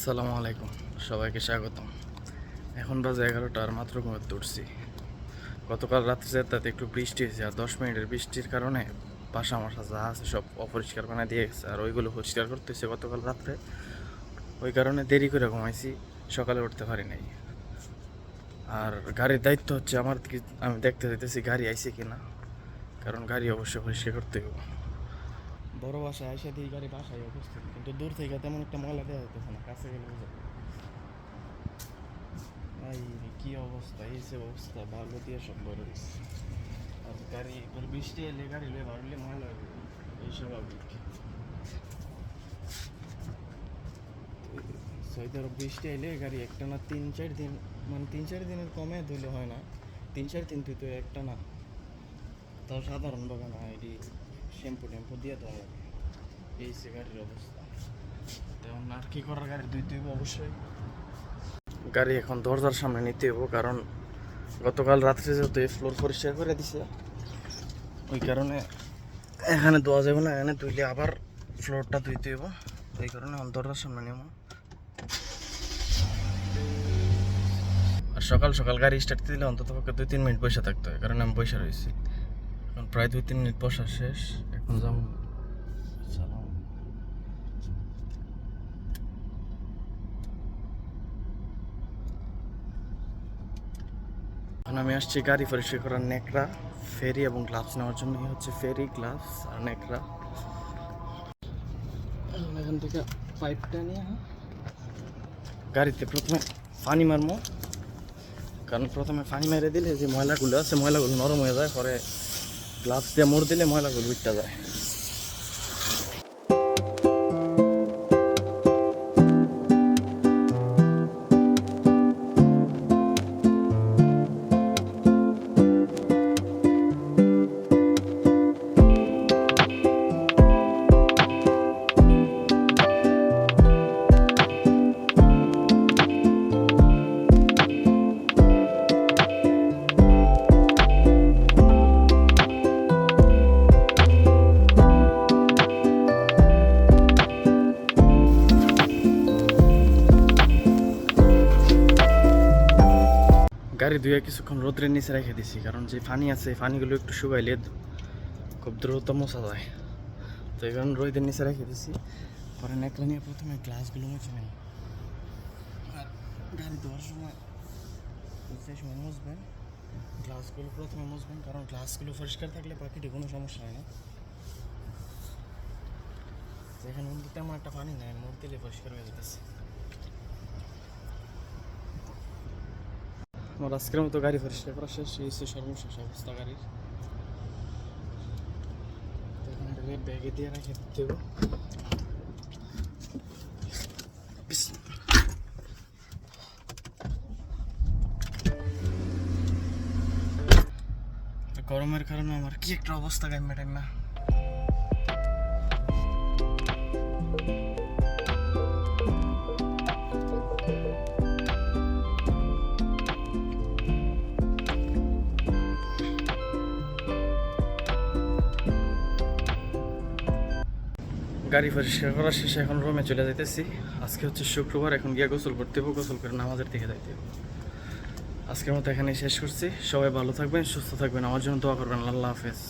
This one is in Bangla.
আসসালামু আলাইকুম। সবাইকে স্বাগতম। এখন বাজে এগারোটার মাত্র ঘুমাতে উঠছি। গতকাল রাত্রে যেতে একটু বৃষ্টি হয়েছে আর দশ মিনিটের বৃষ্টির কারণে বাসা মশা যা আছে সব অপরিষ্কার বানিয়ে দিয়ে গেছে আর ওইগুলো পরিষ্কার করতেছে গতকাল রাত্রে। ওই কারণে দেরি করে ঘুমাইছি, সকালে উঠতে পারি নাই। আর গাড়ির দায়িত্ব হচ্ছে আমার আমি দেখতে যাইতেছি গাড়ি আইছে কিনা। কারণ গাড়ি অবশ্যই পরিষ্কার করতে হবে বড় বাসায় আইসা দিয়ে গাড়ি বাসায় উপস্থিত, কিন্তু দূর থেকে তেমন একটা ময়লা দেওয়া যেতেছে না, কাছে গেলে বুঝে এই কি অবস্থা? এই যে অবস্থা, ভালো দিয়ে সব বড় আর গাড়ি বৃষ্টি এলে গাড়ি লয়ে বাড়লে ময়লা হবে এই স্বাভাবিক। সৌদি বৃষ্টি এলে গাড়ি একটা না তিন, চার দিন মানে তিন, চার দিনের কমে ধুলে হয় না, তিন, চার দিন তুই তো একটা না। তাও সাধারণ না এটি শ্যাম্পু ট্যাম্পু দিয়ে দেওয়া লাগে। এই সে গাড়ির অবস্থা। তেমন আর কি করার গাড়ি দুই দুই অবশ্যই। গাড়ি এখন দরজার সামনে নিতে হব কারণ গতকাল রাত্রে যেহেতু এই ফ্লোর পরিষ্কার করে দিছে ওই কারণে এখানে ধোয়া যাবে না এখানে ধুইলে আবার ফ্লোরটা ধুইতে হব ওই কারণে এখন দরজার সামনে নেব। আর সকাল সকাল গাড়ি স্টার্ট দিলে অন্তত পক্ষে দুই তিন মিনিট বসে থাকতে হয় কারণ আমি বসে রয়েছি। প্রায় দুই তিন মিনিট বসা শেষ। এখন যাম। এখন আমি আসছি গাড়ি পরিষ্কার করার নেকড়া ফেরি এবং গ্লাভস নেওয়ার জন্য। হচ্ছে ফেরি গ্লাভস আর নেকড়া এখান থেকে পাইপটা নিয়ে হ্যাঁ, গাড়িতে প্রথমে পানি মারবো কারণ প্রথমে পানি মেরে দিলে যে ময়লাগুলো আছে ময়লাগুলো নরম হয়ে যায় পরে গ্লাভস দিয়ে মোড় দিলে ময়লাগুলো উঠতে যায়। গাড়ি ধুয়ে কিছুক্ষণ রোদ্রের নিচে রেখে দিছি, কারণ যে পানি আছে, এই পানিগুলো একটু শুকাইলে খুব দ্রুত মশা যায়। তো এই কারণে রোদের নিচে রেখে দিছি। পরে নেকলা নিয়ে প্রথমে গ্লাসগুলো মুছে নেই আর গাড়ি ধোয়ার সময় যে সময় মুছবেন, গ্লাসগুলো প্রথমে মুছবেন, কারণ গ্লাসগুলো পরিষ্কার থাকলে বাকিটি কোনো সমস্যা হয় না। কিন্তু তেমন একটা পানি নেই দিলে পরিষ্কার হয়ে যেতেছে আমার আজকের মতো গাড়ি পরিষ্কার করা শেষ হচ্ছে সর্বশেষ অবস্থা গাড়ির ব্যাগে দিয়ে রেখে দিতে। গরমের কারণে আমার কি একটা অবস্থা গাইমে টাইমে গাড়ি পরিষ্কার করা শেষে এখন রুমে চলে যাইতেছি। আজকে হচ্ছে শুক্রবার, এখন গিয়ে গোসল করতে হবে গোসল করে নামাজের দিকে যাইতে হবে আজকের মতো এখানে শেষ করছি। সবাই ভালো থাকবেন, সুস্থ থাকবেন। আমার জন্য দোয়া করবেন। আল্লাহ হাফেজ।